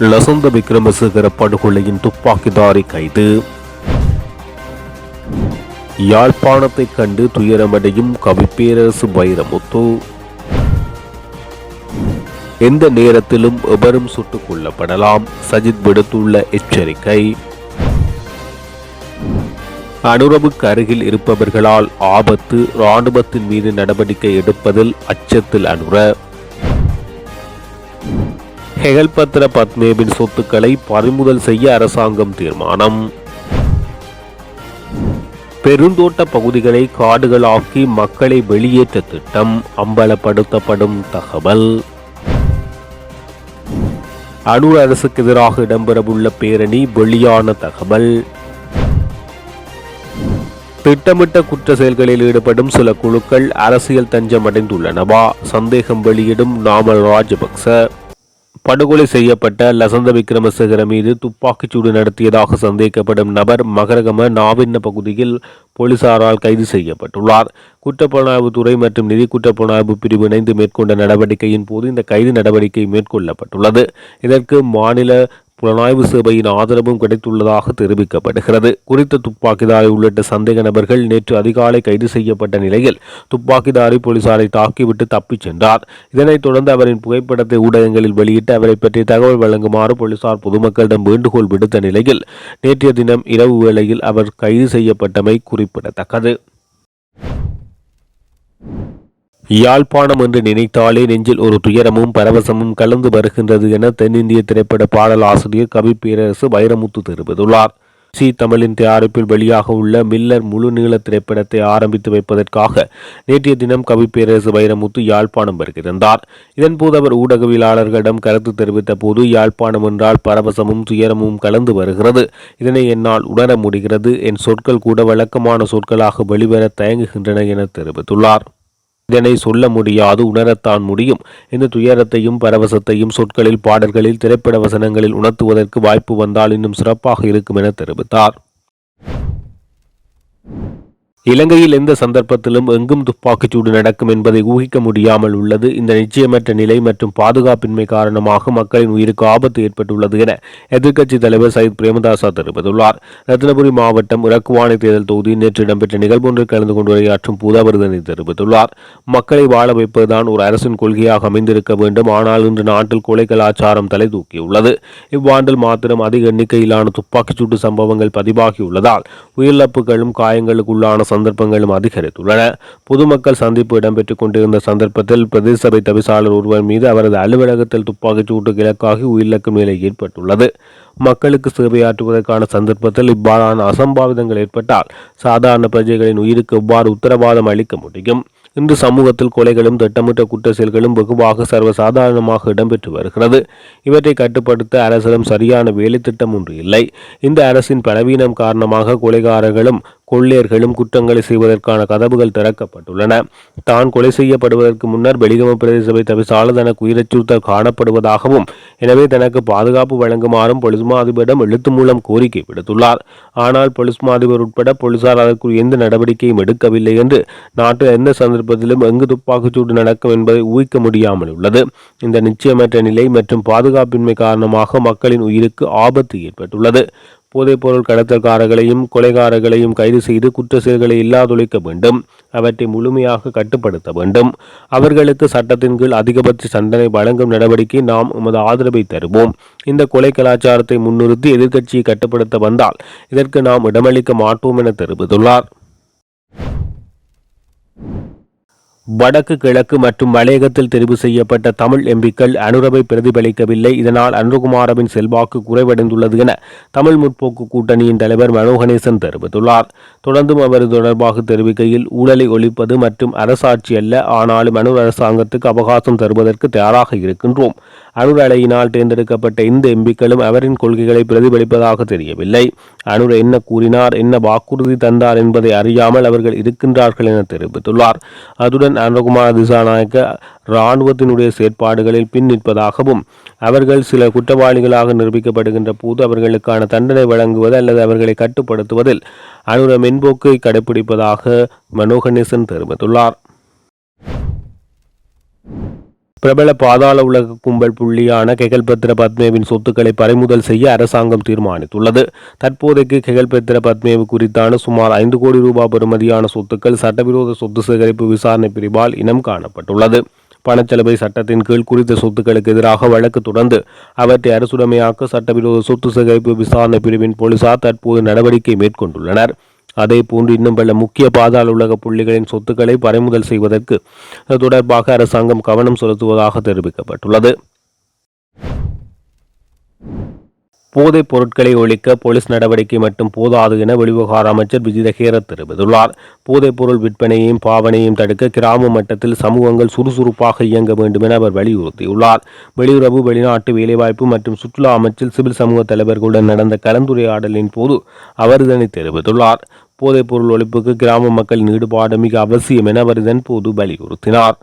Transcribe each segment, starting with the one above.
லசந்த விக்ரமசேகர படுகொலையின் துப்பாக்கிதாரி கைது. யாழ்ப்பாணத்தைக் கண்டு துயரமடையும் கவிப்பேரரசு வைரமுத்து. எந்த நேரத்திலும் எவரும் சுட்டுக் கொல்லப்படலாம். சஜித் விடுத்துள்ள எச்சரிக்கை. அனுரவுக்கு அருகில் இருப்பவர்களால் ஆபத்து இராணுவத்தின் மீது நடவடிக்கை எடுப்பதில் அச்சத்தில் அனுர. ஹெகல்பத்ர பத்மேவின் சொத்துக்களை பறிமுதல் செய்ய அரசாங்கம் தீர்மானம். பெருந்தோட்ட பகுதிகளை காடுகளாக்கி மக்களை வெளியேற்ற திட்டம் அம்பலப்படுத்தப்படும் தகவல். அணு அரசுக்கு எதிராக இடம்பெறவுள்ள பேரணி வெளியான தகவல். திட்டமிட்ட குற்ற செயல்களில் ஈடுபடும் சில குழுக்கள் அரசியல் தஞ்சம் அடைந்துள்ளனவா சந்தேகம் வெளியிடும் நாமல் ராஜபக்ச. படுகொலை செய்யப்பட்ட லசந்த விக்ரமசேகர மீது துப்பாக்கிச்சூடு நடத்தியதாக சந்தேகிக்கப்படும் நபர் மகரகம நாவின்ன பகுதியில் போலீசாரால் கைது செய்யப்பட்டுள்ளார். குற்றப்புலனாய்வுத்துறை மற்றும் நிதி குற்றப்புலனாய்வு பிரிவு இணைந்து மேற்கொண்ட நடவடிக்கையின் போது இந்த கைது நடவடிக்கை மேற்கொள்ளப்பட்டுள்ளது. இதற்கு மாநில புலனாய்வு சேவையின் ஆதரவும் கிடைத்துள்ளதாக தெரிவிக்கப்படுகிறது. குறித்த துப்பாக்கிதாரி உள்ளிட்ட சந்தேக நபர்கள் நேற்று அதிகாலை கைது செய்யப்பட்ட நிலையில் துப்பாக்கிதாரி போலீசாரை தாக்கிவிட்டு தப்பிச் சென்றார். இதனைத் தொடர்ந்து அவரின் புகைப்படத்தை ஊடகங்களில் வெளியிட்டு அவரை பற்றி தகவல் வழங்குமாறு போலீசார் பொதுமக்களிடம் வேண்டுகோள் விடுத்த நிலையில் நேற்றைய தினம் இரவு வேளையில் அவர் கைது செய்யப்பட்டமை குறிப்பிடத்தக்கது. யாழ்ப்பாணம் என்று நினைத்தாலே நெஞ்சில் ஒரு துயரமும் பரவசமும் கலந்து வருகின்றது என தென்னிந்திய திரைப்பட பாடல் ஆசிரியர் கவி பேரரசு வைரமுத்து தெரிவித்துள்ளார். சி. தமிழின் தயாரிப்பில் வெளியாக உள்ள மில்லர் முழு நீள திரைப்படத்தை ஆரம்பித்து வைப்பதற்காக நேற்றைய தினம் கவி பேரரசு வைரமுத்து யாழ்ப்பாணம் வருகிறார் இதன்போது அவர் ஊடகவியலாளர்களிடம் கருத்து தெரிவித்த போது யாழ்ப்பாணம் என்றால் பரவசமும் துயரமும் கலந்து வருகிறது. இதனை என்னால் உணர முடிகிறது. என் சொற்கள் கூட வழக்கமான சொற்களாக வெளிவர தயங்குகின்றன என தெரிவித்துள்ளார். இதனை சொல்ல முடியாது உணரத்தான் முடியும். இந்த துயரத்தையும் பரவசத்தையும் சொற்களில் பாடல்களில் திரைப்பட வசனங்களில் உணர்த்துவதற்கு வாய்ப்பு வந்தால் இன்னும் சிறப்பாக இருக்கும் என தெரிவித்தார். இலங்கையில் எந்த சந்தர்ப்பத்திலும் எங்கும் துப்பாக்கிச்சூடு நடக்கும் என்பதை ஊகிக்க முடியாமல் உள்ளது. இந்த நிச்சயமற்ற நிலை மற்றும் பாதுகாப்பின்மை காரணமாக மக்களின் உயிருக்கு ஆபத்து ஏற்பட்டுள்ளது என எதிர்க்கட்சித் தலைவர் சயித் பிரேமதாசா தெரிவித்துள்ளார். ரத்னபுரி மாவட்டம் இறக்குவானை தேர்தல் தொகுதியில் நேற்று இடம்பெற்ற நிகழ்வொன்றில் கலந்து கொண்டு உரையாற்றும் போது தெரிவித்துள்ளார். மக்களை வாழ வைப்பதுதான் ஒரு அரசின் கொள்கையாக அமைந்திருக்க வேண்டும். ஆனால் இன்று நாட்டில் கொலை கலாச்சாரம் தலை தூக்கியுள்ளது. இவ்வாண்டில் மாத்திரம் அதிக எண்ணிக்கையிலான துப்பாக்கிச்சூட்டு சம்பவங்கள் பதிவாகியுள்ளதால் உயிரிழப்புகளும் காயங்களுக்குள்ளான சந்தர்ப்பங்களும் அதிகரித்துள்ளன. பொதுமக்கள் சந்திப்பு இடம்பெற்றுக் கொண்டிருந்த சந்தர்ப்பத்தில் பிரதேச சபை தவிசாளர் ஒருவர் மீது அவரது அலுவலகத்தில் துப்பாக்கிச் சூட்டுக்கு இலக்காகி உயிரிழக்கும் நிலை ஏற்பட்டுள்ளது. மக்களுக்கு சேவையாற்றுவதற்கான சந்தர்ப்பத்தில் இவ்வாறான அசம்பாவிதங்கள் ஏற்பட்டால் சாதாரண பிரஜைகளின் உயிருக்கு எவ்வாறு உத்தரவாதம் அளிக்க முடியும்? இன்று சமூகத்தில் கொலைகளும் திட்டமிட்ட குற்ற செயல்களும் வெகுவாக சர்வசாதாரணமாக இடம்பெற்று வருகிறது. இவற்றை கட்டுப்படுத்த அரசிடம் சரியான வேலை திட்டம் ஒன்று இல்லை. இந்த அரசின் பலவீனம் காரணமாக கொலைகாரர்களும் கொள்ளையர்களும் குற்றங்களை செய்வதற்கான கதவுகள் திறக்கப்பட்டுள்ளன. தான் கொலை செய்யப்படுவதற்கு முன்னர் வெளிகம பிரதேச சபை தவிசாளர் தனக்கு உயிரச்சுறுத்தல் காணப்படுவதாகவும் எனவே தனக்கு பாதுகாப்பு வழங்குமாறும் பொலிஸ் அதிபரிடம் எழுத்து மூலம் கோரிக்கை விடுத்துள்ளார். ஆனால் பொலிஸ் அதிபர் உட்பட போலீசார் அதற்கு எந்த நடவடிக்கையும் எடுக்கவில்லை என்று நாட்டில் எந்த சந்தர்ப்பத்திலும் எங்கு துப்பாக்கிச்சூடு நடக்கும் என்பதை ஊகிக்க முடியாமல் உள்ளது. இந்த நிச்சயமற்ற நிலை மற்றும் பாதுகாப்பின்மை காரணமாக மக்களின் உயிருக்கு ஆபத்து ஏற்பட்டுள்ளது. போதைப்பொருள் கடத்தல்காரர்களையும் கொலைகாரர்களையும் கைது செய்து குற்ற செயல்களை இல்லாதொழிக்க வேண்டும். அவற்றை முழுமையாக கட்டுப்படுத்த வேண்டும். அவர்களுக்கு சட்டத்தின் கீழ் அதிகபட்ச தண்டனை வழங்கும் நடவடிக்கை நாம் உமது ஆதரவை தருவோம். இந்த கொலை கலாச்சாரத்தை முன்னிறுத்தி எதிர்க்கட்சியை கட்டுப்படுத்த வந்தால் இதற்கு நாம் இடமளிக்க மாட்டோம் என தெரிவித்துள்ளார். வடக்கு கிழக்கு மற்றும் மலையகத்தில் தெரிவு செய்யப்பட்ட தமிழ் எம்பிக்கள் அனுரவை பிரதிபலிக்கவில்லை. இதனால் அனுருகுமாரவின் செல்வாக்கு குறைவடைந்துள்ளது என தமிழ் முற்போக்கு கூட்டணியின் தலைவர் மனோகணேசன் தெரிவித்துள்ளார். தொடர்ந்தும் அவர் தொடர்பாக தெரிவிக்கையில் ஊழலை ஒழிப்பது மற்றும் அரசாட்சி அல்ல. ஆனாலும் அனு அரசாங்கத்துக்கு அவகாசம் தருவதற்கு தயாராக இருக்கின்றோம். அனுர் அலையினால் தேர்ந்தெடுக்கப்பட்ட இந்த எம்பிக்களும் அவரின் கொள்கைகளை பிரதிபலிப்பதாக தெரியவில்லை. அனுர் என்ன கூறினார் என்ன வாக்குறுதி தந்தார் என்பதை அறியாமல் அவர்கள் இருக்கின்றார்கள் என தெரிவித்துள்ளார். அதுடன் அனுகுமார் திசாநாயக்க இராணுவத்தினுடைய செயற்பாடுகளில் பின் நிற்பதாகவும் அவர்கள் சில குற்றவாளிகளாக நிரூபிக்கப்படுகின்ற போது அவர்களுக்கான தண்டனை வழங்குவது அல்லது அவர்களை கட்டுப்படுத்துவதில் அனுர மென்போக்கை கடைபிடிப்பதாக மனோகணேசன் தெரிவித்துள்ளார். பிரபல பாதாள உலக கும்பல் புள்ளியான கெகல்பத்ர பத்மேவின் சொத்துக்களை பறிமுதல் செய்ய அரசாங்கம் தீர்மானித்துள்ளது. தற்போதைக்கு கெகல்பத்ர பத்மேவு குறித்தான சுமார் ஐந்து கோடி ரூபாய் பெறுமதியான சொத்துக்கள் சட்டவிரோத சொத்து சேகரிப்பு விசாரணை பிரிவால் இனம் காணப்பட்டுள்ளது. பணச்செலவை சட்டத்தின் கீழ் குறித்த சொத்துக்களுக்கு எதிராக வழக்கு தொடர்ந்து அவற்றை அரசுடைமையாக்க சட்டவிரோத சொத்து சேகரிப்பு விசாரணை பிரிவின் போலீசார் தற்போது நடவடிக்கை மேற்கொண்டுள்ளனர். அதே போன்று இன்னும் பல முக்கிய பாதாள உலக புள்ளிகளின் சொத்துக்களை பறிமுதல் செய்வதற்கு தொடர்பாக அரசாங்கம் கவனம் செலுத்துவதாக தெரிவிக்கப்பட்டுள்ளது. போதைப் பொருட்களை ஒழிக்க போலீஸ் நடவடிக்கை மட்டும் போதாது என வெளிவிவகார அமைச்சர் விஜித ஹேரத் தெரிவித்துள்ளார். போதைப் பொருள் விற்பனையையும் பாவனையும் தடுக்க கிராம மட்டத்தில் சமூகங்கள் சுறுசுறுப்பாக இயங்க வேண்டும் என அவர் வலியுறுத்தியுள்ளார். வெளியுறவு வெளிநாட்டு வேலைவாய்ப்பு மற்றும் சுற்றுலா அமைச்சில் சிவில் சமூக தலைவர்களுடன் நடந்த கலந்துரையாடலின் போது அவர் இதனை தெரிவித்துள்ளார். போதைப்பொருள் ஒழிப்புக்கு கிராம மக்களின் ஈடுபாடு மிக அவசியம் என அவர் இதன் போது வலியுறுத்தினார்.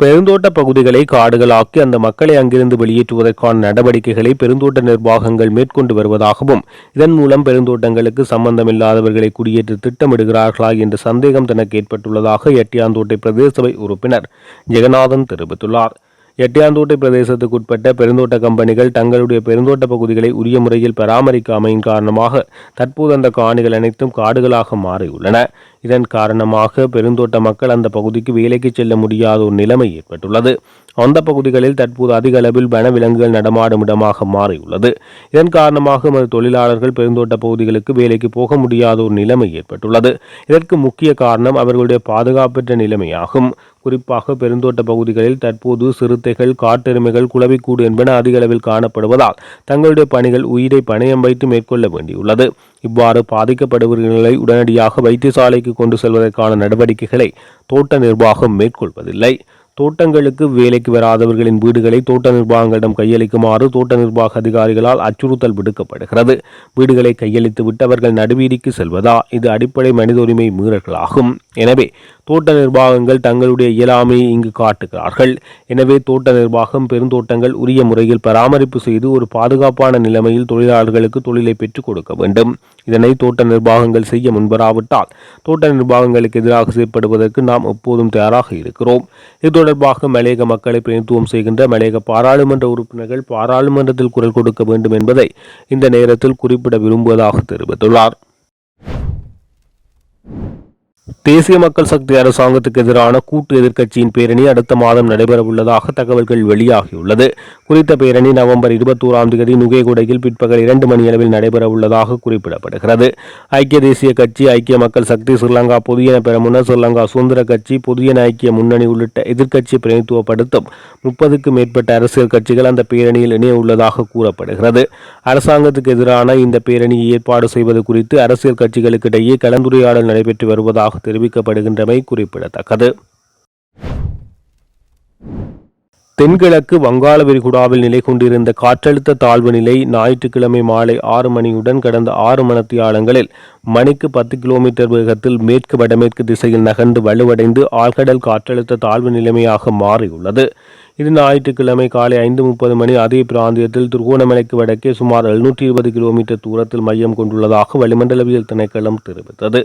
பெருந்தோட்ட பகுதிகளை காடுகளாக்கி அந்த மக்களை அங்கிருந்து வெளியேற்றுவதற்கான நடவடிக்கைகளை பெருந்தோட்ட நிர்வாகங்கள் மேற்கொண்டு வருவதாகவும் இதன் மூலம் பெருந்தோட்டங்களுக்கு சம்பந்தமில்லாதவர்களை குடியேற்ற திட்டமிடுகிறார்களா என்ற சந்தேகம் தனக்கு ஏற்பட்டுள்ளதாக எட்டியாந்தோட்டை பிரதேச சபை உறுப்பினர் ஜெகநாதன் தெரிவித்துள்ளார். எட்டியாந்தோட்டை பிரதேசத்துக்குட்பட்ட பெருந்தோட்ட கம்பெனிகள் தங்களுடைய பெருந்தோட்ட பகுதிகளை உரிய முறையில் பராமரிக்காமையின் காரணமாக தற்போது அந்த காணிகள் அனைத்தும் காடுகளாக மாறியுள்ளன. இதன் காரணமாக பெருந்தோட்ட மக்கள் அந்த பகுதிக்கு வேலைக்கு செல்ல முடியாத ஒரு நிலைமை ஏற்பட்டுள்ளது. அந்த பகுதிகளில் தற்போது அதிக அளவில் வனவிலங்குகள் நடமாடும் இடமாக மாறியுள்ளது. இதன் காரணமாக தொழிலாளர்கள் பெருந்தோட்ட பகுதிகளுக்கு வேலைக்கு போக முடியாத ஒரு நிலைமை ஏற்பட்டுள்ளது. இதற்கு முக்கிய காரணம் அவர்களுடைய பாதுகாப்பற்ற நிலைமையாகும். குறிப்பாக பெருந்தோட்ட பகுதிகளில் தற்போது சிறுத்தைகள் காட்டெருமைகள் குளவிக்கூடு என்பன அதிக அளவில் காணப்படுவதால் தங்களுடைய பணிகள் உயிரை பணயம் வைத்து மேற்கொள்ள வேண்டியுள்ளது. இவ்வாறு பாதிக்கப்படுபவர்களை உடனடியாக வைத்தியசாலைக்கு கொண்டு செல்வதற்கான நடவடிக்கைகளை தோட்ட நிர்வாகம் மேற்கொள்வதில்லை. தோட்டங்களுக்கு வேலைக்கு வராதவர்களின் வீடுகளை தோட்ட நிர்வாகங்களிடம் கையளிக்குமாறு தோட்ட நிர்வாக அதிகாரிகளால் அச்சுறுத்தல் விடுக்கப்படுகிறது. வீடுகளை கையளித்து விட்டு அவர்கள் நடுவீதிக்கு செல்வதா? இது அடிப்படை மனித உரிமை மீறல்களாகும். எனவே தோட்ட நிர்வாகங்கள் தங்களுடைய இயலாமையை இங்கு காட்டுகிறார்கள். எனவே தோட்ட நிர்வாகம் பெருந்தோட்டங்கள் உரிய முறையில் பராமரிப்பு செய்து ஒரு பாதுகாப்பான நிலைமையில் தொழிலாளர்களுக்கு தொழிலை பெற்றுக் கொடுக்க வேண்டும். இதனை தோட்ட நிர்வாகங்கள் செய்ய முன்வராவிட்டால் தோட்ட நிர்வாகங்களுக்கு எதிராக செயற்படுவதற்கு நாம் எப்போதும் தயாராக இருக்கிறோம். இது தொடர்பாக மலையக மக்களை பிரதித்துவம் செய்கின்ற மலையக பாராளுமன்ற உறுப்பினர்கள் பாராளுமன்றத்தில் குரல் கொடுக்க வேண்டும் என்பதை இந்த நேரத்தில் குறிப்பிட விரும்புவதாக தெரிவித்துள்ளார். தேசிய மக்கள் சக்தி அரசாங்கத்துக்கு எதிரான கூட்டு எதிர்க்கட்சியின் பேரணி அடுத்த மாதம் நடைபெறவுள்ளதாக தகவல்கள் வெளியாகியுள்ளது. குறித்த பேரணி நவம்பர் இருபத்தோராம் தேதி நுகேகுடையில் பிற்பகல் இரண்டு மணி அளவில் நடைபெறவுள்ளதாக குறிப்பிடப்படுகிறது. ஐக்கிய தேசிய கட்சி ஐக்கிய மக்கள் சக்தி ஸ்ரீலங்கா பொதுயன பெறமுன ஸ்ரீலங்கா சுதந்திர கட்சி பொதுயன ஐக்கிய முன்னணி உள்ளிட்ட எதிர்க்கட்சி பிரதிநிதித்துவப்படுத்தும் முப்பதுக்கும் மேற்பட்ட அரசியல் கட்சிகள் அந்த பேரணியில் இணைய உள்ளதாக கூறப்படுகிறது. அரசாங்கத்துக்கு எதிரான இந்த பேரணியை ஏற்பாடு செய்வது குறித்து அரசியல் கட்சிகளுக்கிடையே கலந்துரையாடல் நடைபெற்று வருவதாக தெரிவிக்கப்படுகின்றமை குறிப்பிடத்தக்கது. தென்கிழக்கு வங்காள விரிகுடாவில் நிலை கொண்டிருந்த காற்றழுத்த தாழ்வு நிலை ஞாயிற்றுக்கிழமை மாலை ஆறு மணியுடன் கடந்த ஆறு மணத்தியாலங்களில் மணிக்கு பத்து கிலோமீட்டர் வேகத்தில் மேற்கு வடமேற்கு திசையில் நகர்ந்து வலுவடைந்து ஆழ்கடல் காற்றழுத்த தாழ்வு நிலைமையாக மாறியுள்ளது. இது ஞாயிற்றுக்கிழமை காலை ஐந்து முப்பது மணி அதே பிராந்தியத்தில் திருகோணமலைக்கு வடக்கே சுமார் எழுநூற்றி இருபது கிலோமீட்டர் தூரத்தில் மையம் கொண்டுள்ளதாக வளிமண்டலவியல் திணைக்களம் தெரிவித்தது.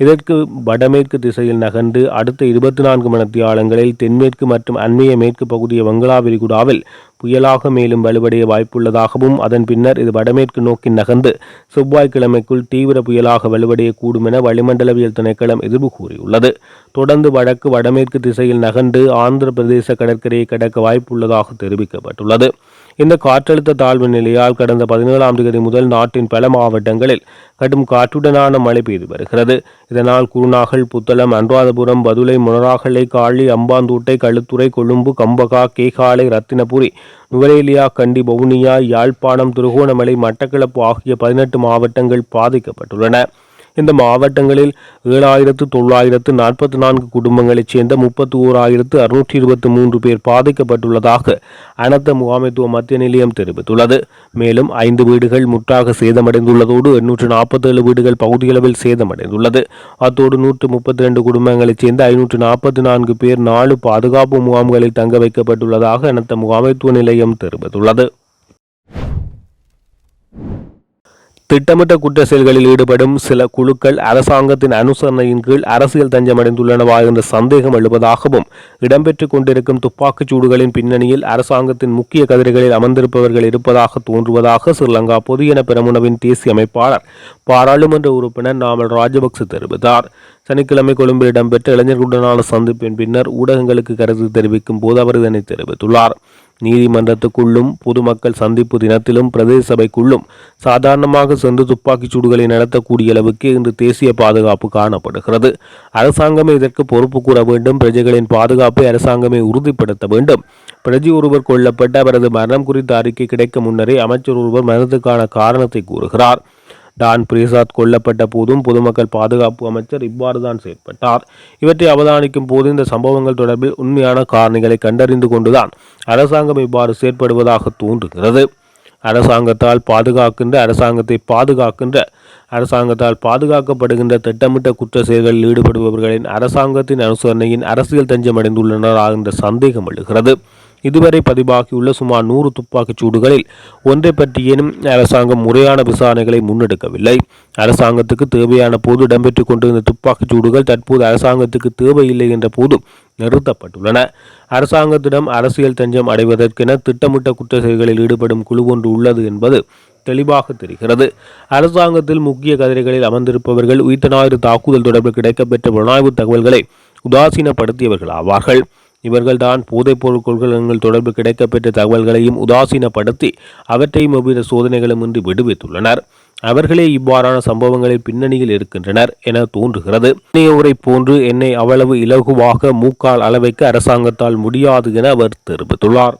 இதற்கு வடமேற்கு திசையில் நகர்ந்து அடுத்த இருபத்தி நான்கு மணத்தியாலங்களில் தென்மேற்கு மற்றும் அண்மைய மேற்கு பகுதிய வங்களா விரிகுடாவில் புயலாக மேலும் வலுவடைய வாய்ப்புள்ளதாகவும் அதன் பின்னர் இது வடமேற்கு நோக்கி நகர்ந்து செவ்வாய்க்கிழமைக்குள் தீவிர புயலாக வலுவடையக்கூடும் என வளிமண்டலவியல் திணைக்களம் எதிர்ப்பு கூறியுள்ளது. தொடர்ந்து வடக்கு வடமேற்கு திசையில் நகர்ந்து ஆந்திர பிரதேச கடற்கரையை கடக்க வாய்ப்புள்ளதாக தெரிவிக்கப்பட்டுள்ளது. இந்த காற்றழுத்த தாழ்வு நிலையால் கடந்த பதினேழாம் தேதி முதல் நாட்டின் பல மாவட்டங்களில் கடும் காற்றுடனான மழை பெய்து வருகிறது. இதனால் குருநாகல் புத்தளம் அனுராதபுரம் பதுளை முனராகலை காளி அம்பாந்தூட்டை களுத்துறை கொழும்பு கம்பகா கேகாலை ரத்தினபுரி நுவரேலியா கண்டி வவுனியா யாழ்ப்பாணம் திருகோணமலை மட்டக்களப்பு ஆகிய பதினெட்டு மாவட்டங்கள் பாதிக்கப்பட்டுள்ளன. இந்த மாவட்டங்களில் ஏழாயிரத்து தொள்ளாயிரத்து நாற்பத்தி நான்கு குடும்பங்களைச் சேர்ந்த முப்பத்தி ஓராயிரத்து அறுநூற்றி இருபத்தி மூன்று பேர் பாதிக்கப்பட்டுள்ளதாக அனர்த்த முகாமைத்துவ மத்திய நிலையம் தெரிவித்துள்ளது. மேலும் ஐந்து வீடுகள் முற்றாக சேதமடைந்துள்ளதோடு எண்ணூற்று நாற்பத்தேழு வீடுகள் பகுதியளவில் சேதமடைந்துள்ளது. அத்தோடு நூற்று முப்பத்தி ரெண்டு குடும்பங்களைச் சேர்ந்த ஐநூற்று நாற்பத்தி நான்கு பேர் நாலு பாதுகாப்பு முகாம்களில் தங்க வைக்கப்பட்டுள்ளதாக அனர்த்த முகாமைத்துவ நிலையம் தெரிவித்துள்ளது. திட்டமிட்ட குற்ற செயல்களில் ஈடுபடும் சில குழுக்கள் அரசாங்கத்தின் அனுசரணையின் கீழ் அரசியல் தஞ்சமடைந்துள்ளனவா என்ற சந்தேகம் எழுவதாகவும் இடம்பெற்றுக் கொண்டிருக்கும் துப்பாக்கிச் சூடுகளின் பின்னணியில் அரசாங்கத்தின் முக்கிய கதிரைகளில் அமர்ந்திருப்பவர்கள் இருப்பதாக தோன்றுவதாக ஸ்ரீலங்கா பொதுஜன பெரமுனவின் தேசிய அமைப்பாளர் பாராளுமன்ற உறுப்பினர் நாமல் ராஜபக்ச தெரிவித்தார். சனிக்கிழமை கொழும்பில் இடம்பெற்ற இளைஞர்களுடனான சந்திப்பின் பின்னர் ஊடகங்களுக்கு கருத்து தெரிவிக்கும் போது அவர் இதனை தெரிவித்துள்ளார். நீதிமன்றத்துக்குள்ளும் பொதுமக்கள் சந்திப்பு தினத்திலும் பிரதேச சபைக்குள்ளும் சாதாரணமாக சென்று துப்பாக்கிச் சூடுகளை நடத்தக்கூடிய அளவுக்கு இன்று தேசிய பாதுகாப்பு காணப்படுகிறது. அரசாங்கமே இதற்கு பொறுப்பு கூற வேண்டும். பிரஜைகளின் பாதுகாப்பை அரசாங்கமே உறுதிப்படுத்த வேண்டும். பிரஜை ஒருவர் கொல்லப்பட்ட அவரது மரணம் குறித்த அறிக்கை கிடைக்க முன்னரே அமைச்சர் ஒருவர் மரணத்துக்கான காரணத்தை கூறுகிறார். டான் பிரேசாத் கொல்லப்பட்ட போதும் பொதுமக்கள் பாதுகாப்பு அமைச்சர் இவ்வாறு தான் செயற்பட்டார். இவற்றை அவதானிக்கும் போது இந்த சம்பவங்கள் தொடர்பில் உண்மையான காரணிகளை கண்டறிந்து கொண்டுதான் அரசாங்கம் இவ்வாறு செயற்படுவதாக தோன்றுகிறது. அரசாங்கத்தால் பாதுகாக்கின்ற அரசாங்கத்தை பாதுகாக்கின்ற அரசாங்கத்தால் பாதுகாக்கப்படுகின்ற திட்டமிட்ட குற்ற செயல்களில் ஈடுபடுபவர்களின் அரசாங்கத்தின் அனுசரணையின் அரசியல் தஞ்சமடைந்துள்ளனர் என்ற சந்தேகம் எழுகிறது. இதுவரை பதிவாகியுள்ள சுமார் நூறு துப்பாக்கிச் சூடுகளில் ஒன்றை பற்றியேனும் அரசாங்கம் முறையான விசாரணைகளை முன்னெடுக்கவில்லை. அரசாங்கத்துக்கு தேவையான போது இடம்பெற்றுக் கொண்டிருந்த துப்பாக்கிச் சூடுகள் தற்போது அரசாங்கத்துக்கு தேவையில்லை என்ற போதும் நிறுத்தப்பட்டுள்ளன. அரசாங்கத்திடம் அரசியல் தஞ்சம் அடைவதற்கென திட்டமிட்ட குற்ற செயல்களில் ஈடுபடும் குழு ஒன்று உள்ளது என்பது தெளிவாக தெரிகிறது. அரசாங்கத்தில் முக்கிய கதிரைகளில் அமர்ந்திருப்பவர்கள் உயிர்த்த ஞாயிறு தாக்குதல் தொடர்பில் கிடைக்கப்பெற்ற புலனாய்வு தகவல்களை உதாசீனப்படுத்தியவர்கள் ஆவார்கள். இவர்கள்தான் போதைப் கொள்கலன்கள் தொடர்பு கிடைக்கப்பெற்ற தகவல்களையும் உதாசீனப்படுத்தி அவற்றையும் எவ்வித சோதனைகளும் இன்றி விடுவித்துள்ளனர். அவர்களே இவ்வாறான சம்பவங்களின் பின்னணியில் இருக்கின்றனர் என தோன்றுகிறது. உரை போன்று என்னை அவ்வளவு இலகுவாக மூக்கால் அளவைக்கு அரசாங்கத்தால் முடியாது என அவர் தெரிவித்துள்ளார்.